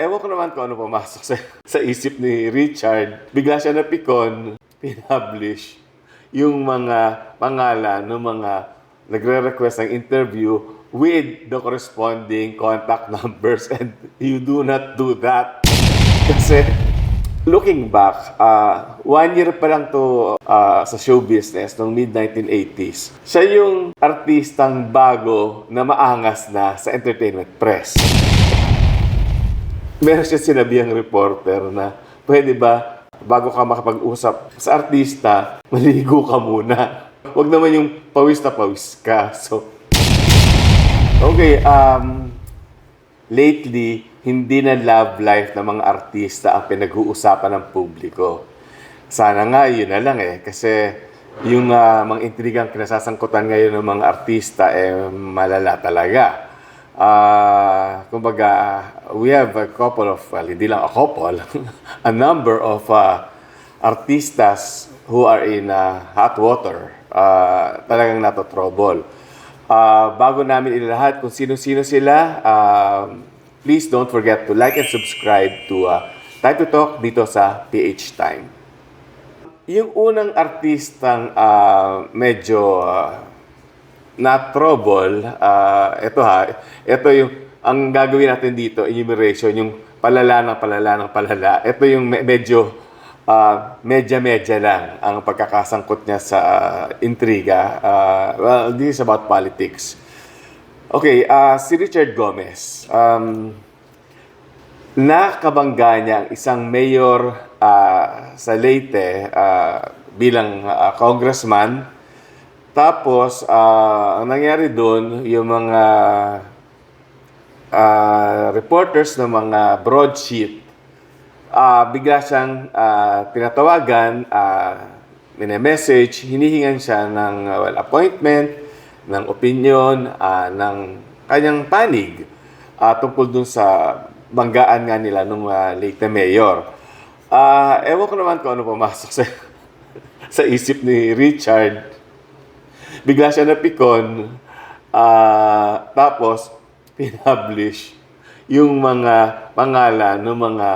ewan ko naman kung ano pumasok sa, sa isip ni Richard. Bigla siya napikon, pinablish yung mga pangalan ng mga nagre-request ng interview with the corresponding contact numbers and you do not do that. Kasi looking back, uh, one year pa lang to uh, sa show business noong mid-1980s. Siya yung artistang bago na maangas na sa entertainment press meron siya sinabihang reporter na pwede ba bago ka makapag-usap sa artista, maligo ka muna. Huwag naman yung pawis na pawis ka. So, okay, um, lately, hindi na love life ng mga artista ang pinag-uusapan ng publiko. Sana nga, yun na lang eh. Kasi yung uh, mga intrigang kinasasangkutan ngayon ng mga artista, eh, malala talaga uh, kumbaga, we have a couple of, well, hindi lang a couple, a number of uh, artistas who are in uh, hot water, uh, talagang nato trouble. Uh, bago namin ilahat kung sino-sino sila, uh, please don't forget to like and subscribe to uh, Time to Talk dito sa PH Time. Yung unang artistang uh, medyo uh, na trouble, uh, ito ha, ito yung, ang gagawin natin dito, enumeration, yung palala ng palala ng palala. Ito yung me- medyo uh, medya-medya lang ang pagkakasangkot niya sa uh, intriga. Uh, well, this is about politics. Okay, uh, si Richard Gomez. Um, nakabangga niya ang isang mayor uh, sa Leyte uh, bilang uh, congressman tapos, uh, ang nangyari doon, yung mga uh, reporters ng mga broadsheet, uh, bigla siyang uh, tinatawagan, uh, message hinihingan siya ng uh, well, appointment, ng opinion, uh, ng kanyang panig uh, tungkol dun sa banggaan nga nila nung uh, late mayor. Uh, ewan ko naman kung ano pumasok sa, sa isip ni Richard bigla siya napikon, uh, tapos pinablish yung mga pangalan ng mga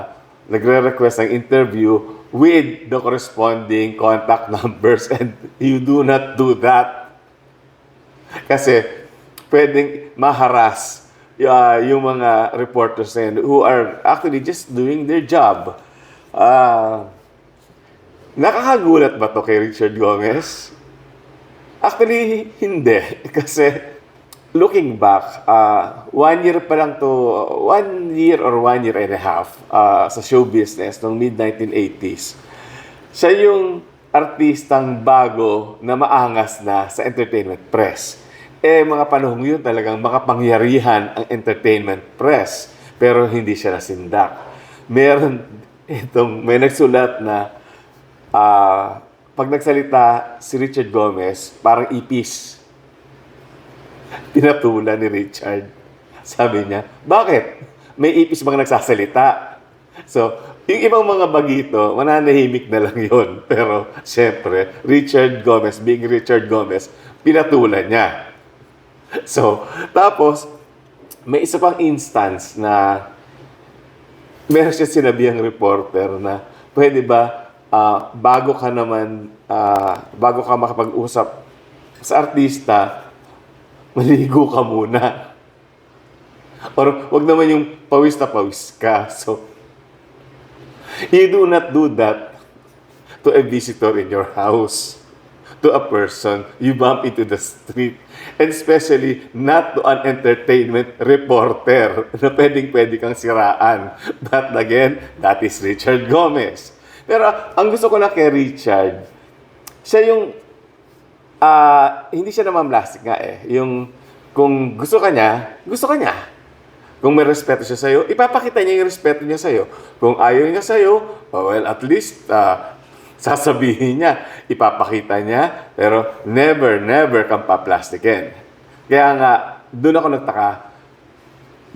nagre-request ng interview with the corresponding contact numbers and you do not do that. Kasi pwedeng maharas uh, yung mga reporters and who are actually just doing their job. Uh, nakakagulat ba to kay Richard Gomez? Actually, hindi. Kasi looking back, uh, one year pa lang to, one year or one year and a half uh, sa show business noong mid-1980s, siya yung artistang bago na maangas na sa entertainment press. Eh, mga panahong yun talagang makapangyarihan ang entertainment press. Pero hindi siya nasindak. Meron itong, may nagsulat na uh, pag nagsalita si Richard Gomez, parang ipis. Pinatulan ni Richard. Sabi niya, bakit? May ipis bang nagsasalita? So, yung ibang mga bagito, mananahimik na lang yon Pero, syempre, Richard Gomez, being Richard Gomez, pinatulan niya. So, tapos, may isa pang instance na meron siya sinabihang reporter na pwede ba uh, bago ka naman, uh, bago ka makapag-usap sa artista, maligo ka muna. Or wag naman yung pawis na pawis ka. So, you do not do that to a visitor in your house, to a person you bump into the street, and especially not to an entertainment reporter na pwedeng-pwede kang siraan. But again, that is Richard Gomez. Pero ang gusto ko na kay Richard, siya yung, uh, hindi siya naman plastic nga eh. Yung, kung gusto ka niya, gusto ka niya. Kung may respeto siya sa'yo, ipapakita niya yung respeto niya sa'yo. Kung ayaw niya sa'yo, well, at least, uh, sasabihin niya, ipapakita niya, pero never, never kang paplastikin. Kaya nga, doon ako nagtaka,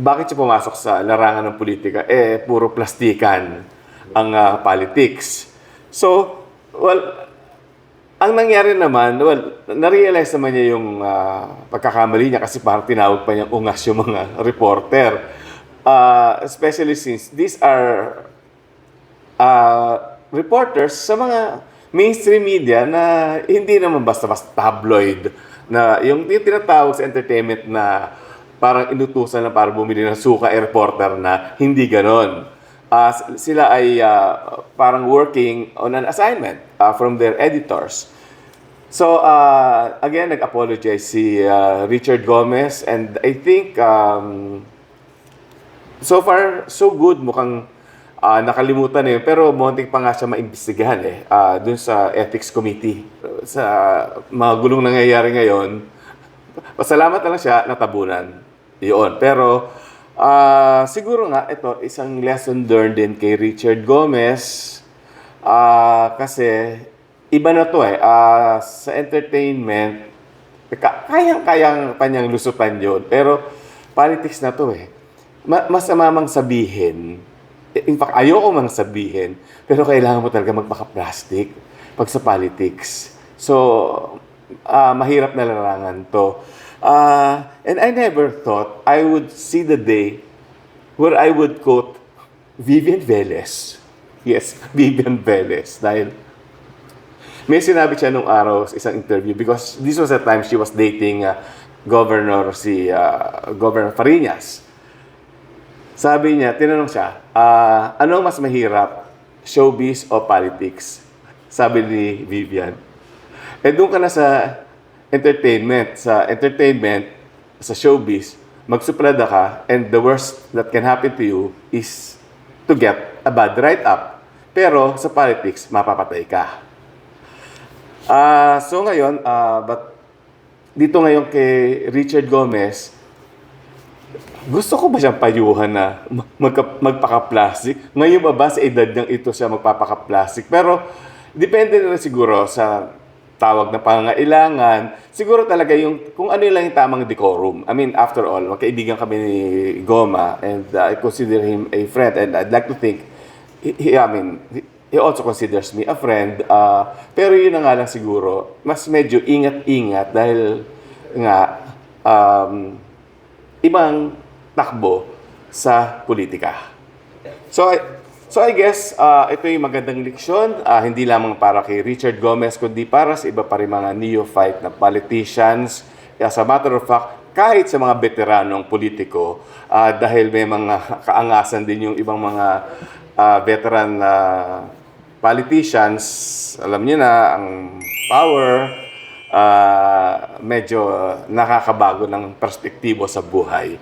bakit siya pumasok sa larangan ng politika? Eh, puro plastikan ang uh, politics. So, well, ang nangyari naman, well, na-realize naman niya yung uh, pagkakamali niya kasi parang tinawag pa niya ungas yung mga reporter. Uh, especially since these are uh, reporters sa mga mainstream media na hindi naman basta-basta tabloid na yung, yung tinatawag sa entertainment na parang inutusan na para bumili ng suka eh, reporter na hindi ganon. S- sila ay ah, parang working on an assignment ah, from their editors. So, uh, again, nag-apologize si uh, Richard Gomez and I think um, so far, so good. Mukhang ah, nakalimutan na yun. Pero monting pa nga siya maimbestigahan eh. ah, dun sa Ethics Committee. Sa mga gulong nangyayari ngayon, pasalamat na lang siya, natabunan. Yun. Pero ah, siguro nga, ito, isang lesson learned din kay Richard Gomez. Ah, kasi iba na to eh. Ah, sa entertainment, ka- kayang-kayang kanyang lusutan yun. Pero politics na to eh. Ma- masama mang sabihin, in fact, ayoko mang sabihin, pero kailangan mo talaga magpaka-plastic pag sa politics. So, ah, mahirap na larangan to. Ah, and I never thought I would see the day where I would quote Vivian Velez. Yes, Vivian Velez. Dahil may sinabi siya nung araw sa isang interview because this was the time she was dating uh, Governor si uh, Governor Fariñas. Sabi niya, tinanong siya, ah, ano mas mahirap, showbiz o politics? Sabi ni Vivian. Eh doon ka na sa entertainment. Sa entertainment, sa showbiz, magsuplada ka and the worst that can happen to you is to get a bad write-up. Pero sa politics, mapapatay ka. Ah, so ngayon, ah, but dito ngayon kay Richard Gomez, gusto ko ba siyang payuhan na magka, magpaka-plastic? Ngayon ba ba sa edad niyang ito siya magpapaka-plastic? Pero depende na siguro sa tawag na pangailangan. Siguro talaga yung kung ano lang yung tamang decorum. I mean, after all, magkaibigan kami ni Goma and uh, I consider him a friend and I'd like to think, he, he- I mean, he, also considers me a friend. Uh, pero yun na nga lang siguro, mas medyo ingat-ingat dahil nga, um, ibang takbo sa politika. So, I, so I guess uh, ito yung magandang leksyon, uh, hindi lamang para kay Richard Gomez, kundi para sa iba pa rin mga neophyte na politicians. As a matter of fact, kahit sa mga veteranong politiko, uh, dahil may mga kaangasan din yung ibang mga uh, veteran na politicians, alam niyo na, ang power, uh, medyo nakakabago ng perspektibo sa buhay.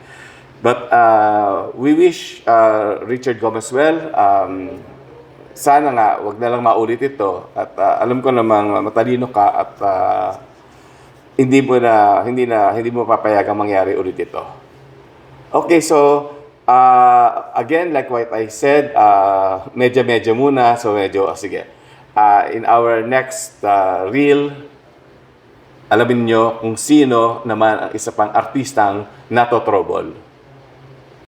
But uh, we wish uh, Richard Gomez well. Um, sana nga, wag na lang maulit ito. At uh, alam ko namang matalino ka at uh, hindi mo na hindi na hindi mo papayagang mangyari ulit ito. Okay, so uh, again, like what I said, uh, medya-medya muna. So medyo, ah, sige. Uh, in our next uh, reel, alamin nyo kung sino naman ang isa pang artistang natotrobol.